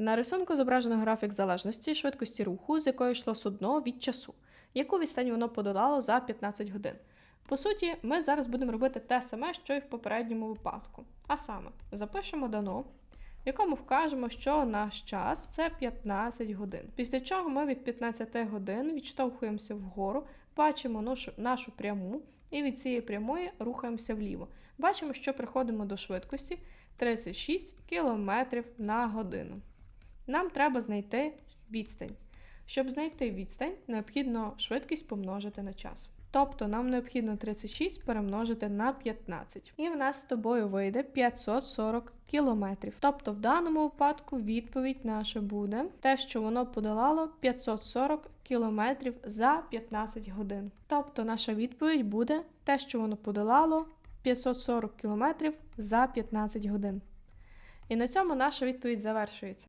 На рисунку зображено графік залежності швидкості руху, з якої йшло судно від часу, яку відстань воно подолало за 15 годин. По суті, ми зараз будемо робити те саме, що і в попередньому випадку. А саме, запишемо дано, в якому вкажемо, що наш час це 15 годин. Після чого ми від 15 годин відштовхуємося вгору, бачимо нашу, нашу пряму і від цієї прямої рухаємося вліво. Бачимо, що приходимо до швидкості 36 км на годину. Нам треба знайти відстань. Щоб знайти відстань, необхідно швидкість помножити на час. Тобто нам необхідно 36 перемножити на 15. І в нас з тобою вийде 540 кілометрів. Тобто в даному випадку відповідь наша буде те, що воно подолало 540 кілометрів за 15 годин. Тобто наша відповідь буде те, що воно подолало 540 кілометрів за 15 годин. І на цьому наша відповідь завершується.